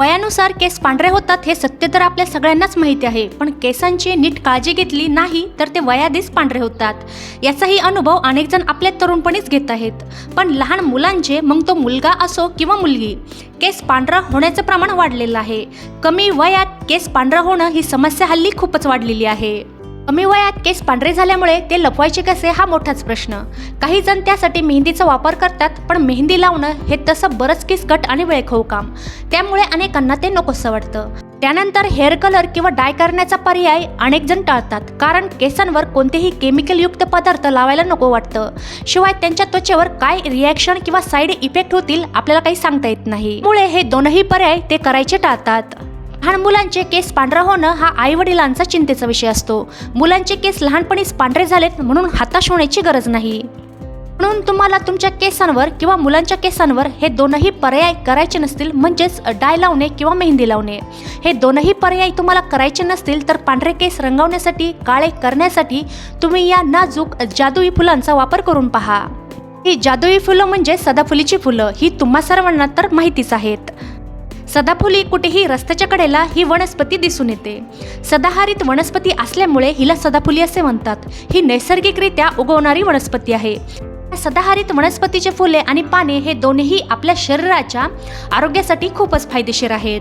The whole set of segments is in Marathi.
वयानुसार केस पांढरे होतात हे सत्य तर आपल्या सगळ्यांनाच माहिती आहे. पण केसांची नीट काळजी घेतली नाही तर ते वयाधीच पांढरे होतात. याचाही अनुभव अनेक जण आपल्या तरुणपणीच घेत आहेत. पण लहान मुलांचे मग तो मुलगा असो किंवा मुलगी केस पांढरा होण्याचं प्रमाण वाढलेलं आहे. कमी वयात केस पांढरं होणं ही समस्या हल्ली खूपच वाढलेली आहे. कमी वयात केस पांढरे झाल्यामुळे ते लपवायचे कसे हा मोठाच प्रश्न. काही जण त्यासाठी मेहंदीचा वापर करतात पण मेहंदी लावणं हे तसं बरंच किसकट आणि वेळखाऊ काम. त्यामुळे अनेकांना ते नकोसं वाटतं. त्यानंतर हेअर कलर किंवा डाय करण्याचा पर्याय अनेक जण टाळतात कारण केसांवर कोणतेही केमिकलयुक्त पदार्थ लावायला नको वाटतं. शिवाय त्यांच्या त्वचेवर काय रिॲक्शन किंवा साईड इफेक्ट होतील आपल्याला काही सांगता येत नाही. मुळे हे दोनही पर्याय ते करायचे टाळतात. लहान मुलांचे केस पांढरा होणं हा आई वडिलांचा चिंतेचा विषय असतो. मुलांचे केस लहानपणीच पांढरे झालेत म्हणून हाताश होण्याची गरज नाही. म्हणून तुम्हाला तुमच्या केसांवर किंवा मुलांच्या केसांवर हे दोनही पर्याय करायचे नसतील म्हणजेच डाय लावणे किंवा मेहंदी लावणे. हे दोनही पर्याय तुम्हाला करायचे नसतील तर पांढरे केस रंगवण्यासाठी काळे करण्यासाठी तुम्ही या नाजूक जादुई फुलांचा वापर करून पहा. ही जादुई फुलं म्हणजे सदाफुलीची फुलं ही तुम्हा सर्वांना तर माहितीच आहेत. सदाफुली कुठेही रस्त्याच्या कडेला ही वनस्पती दिसून येते. सदाहरित वनस्पती असल्यामुळे हिला सदाफुली असे म्हणतात. ही नैसर्गिकरित्या उगवणारी वनस्पती आहे. सदाहरित वनस्पतीचे फुले आणि पाने हे दोन्ही आपल्या शरीराच्या आरोग्यासाठी खूपच फायदेशीर आहेत.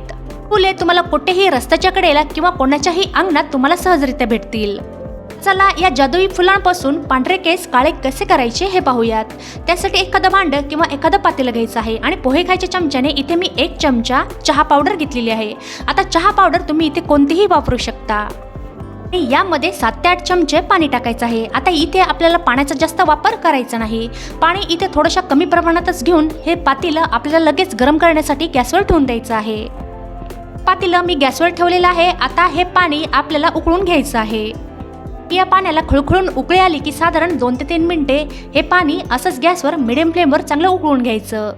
फुले तुम्हाला कुठेही रस्त्याच्या कडेला किंवा कोणाच्याही अंगणात तुम्हाला सहजरित्या भेटतील. चला या जादुई फुलांपासून पांढरे केस काळे कसे करायचे हे पाहूयात. त्यासाठी एखादं भांड किंवा एखादं पातेलं घ्यायचं आहे आणि पोहे खायच्या चमच्याने इथे मी एक चमचा चहा पावडर घेतलेली आहे. आता चहा पावडर तुम्ही इथे कोणतीही वापरू शकता. आणि यामध्ये सात ते आठ चमचे पाणी टाकायचं आहे. आता इथे आपल्याला पाण्याचा जास्त वापर करायचा नाही. पाणी इथे थोडंशा कमी प्रमाणातच घेऊन हे पातेलं आपल्याला लगेच गरम करण्यासाठी गॅसवर ठेवून द्यायचं आहे. पातेलं मी गॅसवर ठेवलेलं आहे. आता हे पाणी आपल्याला उकळून घ्यायचं आहे. या पाण्याला खळखळून उकळी आली की साधारण दोन ते तीन मिनिटे हे पाणी असंच गॅसवर मिडियम फ्लेमवर चांगलं उकळून घ्यायचं.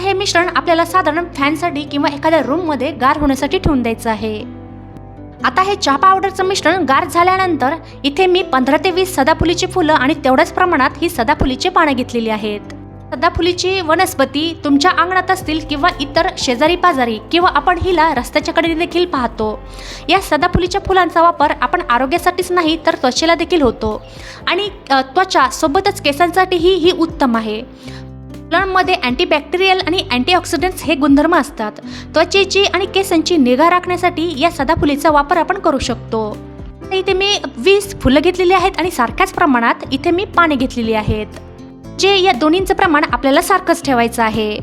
हे मिश्रण आपल्याला साधारण फॅनसाठी किंवा एखाद्या रूममध्ये गार होण्यासाठी ठेवून द्यायचं आहे. आता हे चहा पावडरचं मिश्रण गार झाल्यानंतर इथे मी पंधरा ते वीस सदाफुलीची फुलं आणि तेवढ्याच प्रमाणात ही सदाफुलीची पानं घेतलेली आहेत. सदाफुलीची वनस्पती तुमच्या अंगणात असतील किंवा इतर शेजारी पाजारी किंवा आपण हिला रस्त्याच्या कडेने देखील पाहतो. या सदाफुलीच्या फुलांचा वापर आपण आरोग्यासाठीच नाही तर त्वचेला देखील होतो. आणि त्वचा सोबतच केसांसाठीही ही उत्तम आहे. फुलांमध्ये अँटीबॅक्टेरियल आणि अँटीऑक्सिडंट्स हे गुणधर्म असतात. त्वचेची आणि केसांची निगा राखण्यासाठी या सदाफुलीचा वापर आपण करू शकतो. इथे मी वीस फुलं घेतलेली आहेत आणि सारख्याच प्रमाणात इथे मी पाने घेतलेली आहेत. जे या दोन्हींचं प्रमाण आपल्याला सारखंच ठेवायचं आहे.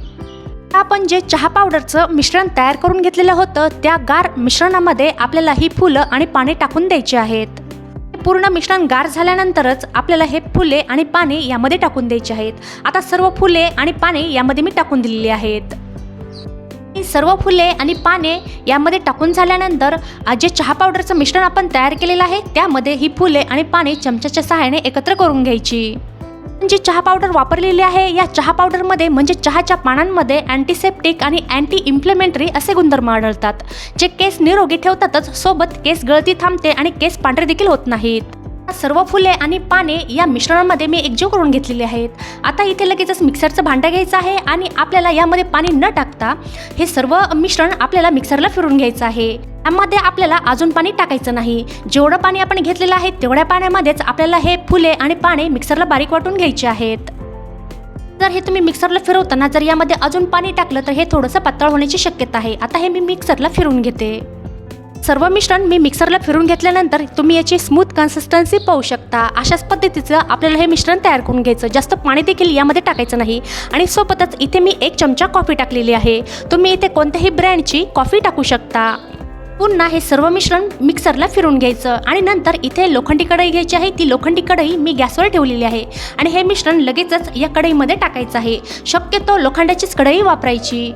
आपण जे चहा पावडरचं मिश्रण तयार करून घेतलेलं होतं त्या गार मिश्रणामध्ये आपल्याला ही फुलं आणि पाने टाकून द्यायची आहेत. हे पूर्ण मिश्रण गार झाल्यानंतरच आपल्याला हे फुले आणि पाने यामध्ये टाकून द्यायचे आहेत. आता सर्व फुले आणि पाने यामध्ये मी टाकून दिलेली आहेत. सर्व फुले आणि पाने यामध्ये टाकून झाल्यानंतर जे चहा पावडरचं मिश्रण आपण तयार केलेलं आहे त्यामध्ये ही फुले आणि पाने चमच्याच्या सहाय्याने एकत्र करून घ्यायची. जी चहा पावडर वापरलेली आहे. या चहा पावडरमध्ये म्हणजे चहाच्या पानांमध्ये अँटीसेप्टिक आणि अँटी इम्प्लिमेंटरी असे गुणधर्म आढळतात. जे केस निरोगी ठेवतातच सोबत केस गळती थांबते आणि केस पांढरे देखील होत नाहीत. सर्व फुले आणि पाने या मिश्रणामध्ये मी एकजीव करून घेतलेली आहेत. आता इथे लगेचच मिक्सरचं भांडं घ्यायचं आहे आणि आपल्याला यामध्ये पाणी न टाकता हे सर्व मिश्रण आपल्याला मिक्सरला फिरून घ्यायचं आहे. यामध्ये आपल्याला अजून पाणी टाकायचं नाही. जेवढं पाणी आपण घेतलेलं आहे तेवढ्या पाण्यामध्येच आपल्याला हे फुले आणि पाने मिक्सरला बारीक वाटून घ्यायचे आहेत. जर हे तुम्ही मिक्सरला फिरवताना जर यामध्ये अजून पाणी टाकलं तर हे थोडंसं पातळ होण्याची शक्यता आहे. आता हे मी मिक्सरला फिरून घेते. सर्व मिश्रण मी मिक्सरला फिरून घेतल्यानंतर तुम्ही याची स्मूथ कन्सिस्टन्सी पाहू शकता. अशाच पद्धतीचं आपल्याला हे मिश्रण तयार करून घ्यायचं. जास्त पाणी देखील यामध्ये टाकायचं नाही. आणि सोबतच इथे मी एक चमचा कॉफी टाकलेली आहे. तुम्ही इथे कोणत्याही ब्रँडची कॉफी टाकू शकता. पुन्हा हे सर्व मिश्रण मिक्सरला फिरून घ्यायचं. आणि नंतर इथे लोखंडी कढई घ्यायची आहे. ती लोखंडी कढई मी गॅसवर ठेवलेली आहे. आणि हे मिश्रण लगेचच या कढईमध्ये टाकायचं आहे. शक्यतो लोखंडाचीच कढई वापरायची.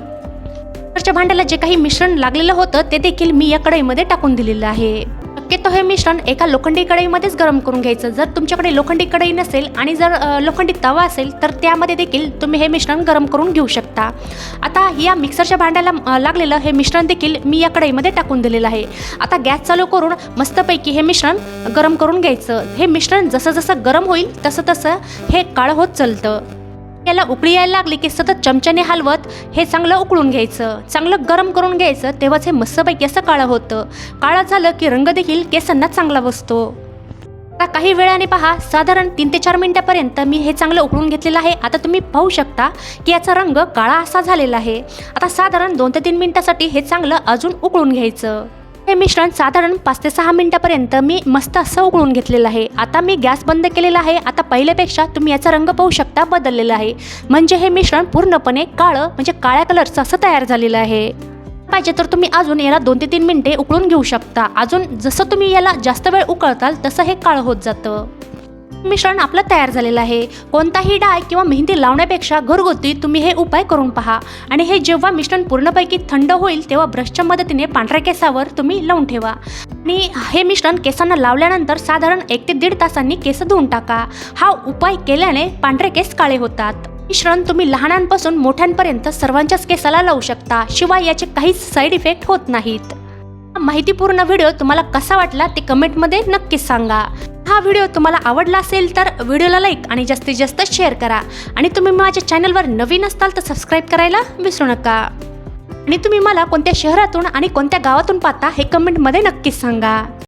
कुकरच्या भांड्याला जे काही मिश्रण लागलेलं होतं ते देखील मी या कढईमध्ये टाकून दिलेलं आहे. शक्यतो हे मिश्रण एका लोखंडी कढईमध्येच गरम करून घ्यायचं. जर तुमच्याकडे लोखंडी कढई नसेल आणि जर लोखंडी तवा असेल तर त्यामध्ये देखील तुम्ही हे मिश्रण गरम करून घेऊ शकता. आता या मिक्सरच्या भांड्याला लागलेलं हे मिश्रण देखील मी या कढईमध्ये टाकून दिलेलं आहे. आता गॅस चालू करून मस्तपैकी हे मिश्रण गरम करून घ्यायचं. हे मिश्रण जसं जसं गरम होईल तसं तसं हे काळं होत चालतं. याला उकळी यायला लागली की सतत चमच्याने हलवत हे चांगलं उकळून घ्यायचं. चांगलं गरम करून घ्यायचं तेव्हाच हे मस्तपैकी असं काळं होतं. काळं झालं की रंग देखील केसांना चांगला बसतो. आता काही वेळाने पहा साधारण तीन ते चार मिनिटापर्यंत मी हे चांगलं उकळून घेतलेलं आहे. आता तुम्ही पाहू शकता की याचा रंग काळा असा झालेला आहे. आता साधारण दोन ते तीन मिनिटासाठी हे चांगलं अजून उकळून घ्यायचं. हे मिश्रण साधारण पाच ते सहा मिनिटापर्यंत मी मस्त असं उकळून घेतलेलं आहे. आता मी गॅस बंद केलेला आहे. आता पहिल्यापेक्षा तुम्ही याचा रंग पाहू शकता बदललेला आहे. म्हणजे हे मिश्रण पूर्णपणे काळं म्हणजे काळ्या कलरचं असं तयार झालेलं आहे. पाहिजे तर तुम्ही अजून याला दोन ते तीन मिनिटे उकळून घेऊ शकता. अजून जसं तुम्ही याला जास्त वेळ उकळताल तसं हे काळं होत जातं. मिश्रण आपलं तयार झालेलं आहे. कोणताही डाय किंवा मेहंदी लावण्यापेक्षा घरगुती तुम्ही हे उपाय करून पहा. आणि हे जेव्हा मिश्रण पूर्णपैकी थंड होईल तेव्हा ब्रशच्या मदतीने पांढऱ्या केसावर तुम्ही लावून ठेवा. आणि हे मिश्रण केसांना लावल्यानंतर साधारण एक ते दीड तासांनी केस धुवून टाका. हा उपाय केल्याने पांढरे केस काळे होतात. मिश्रण तुम्ही लहानांपासून मोठ्यांपर्यंत सर्वांच्याच केसाला लावू शकता. शिवाय याचे काहीच साईड इफेक्ट होत नाहीत. माहितीपूर्ण व्हिडिओ तुम्हाला कसा वाटला ते कमेंटमध्ये नक्कीच सांगा. हा व्हिडिओ तुम्हाला आवडला असेल तर व्हिडिओला लाईक आणि जास्तीत जास्त शेअर करा. आणि तुम्ही माझ्या चॅनलवर नवीन असताल तर सबस्क्राईब करायला विसरू नका. आणि तुम्ही मला कोणत्या शहरातून आणि कोणत्या गावातून पाहता हे कमेंटमध्ये नक्कीच सांगा.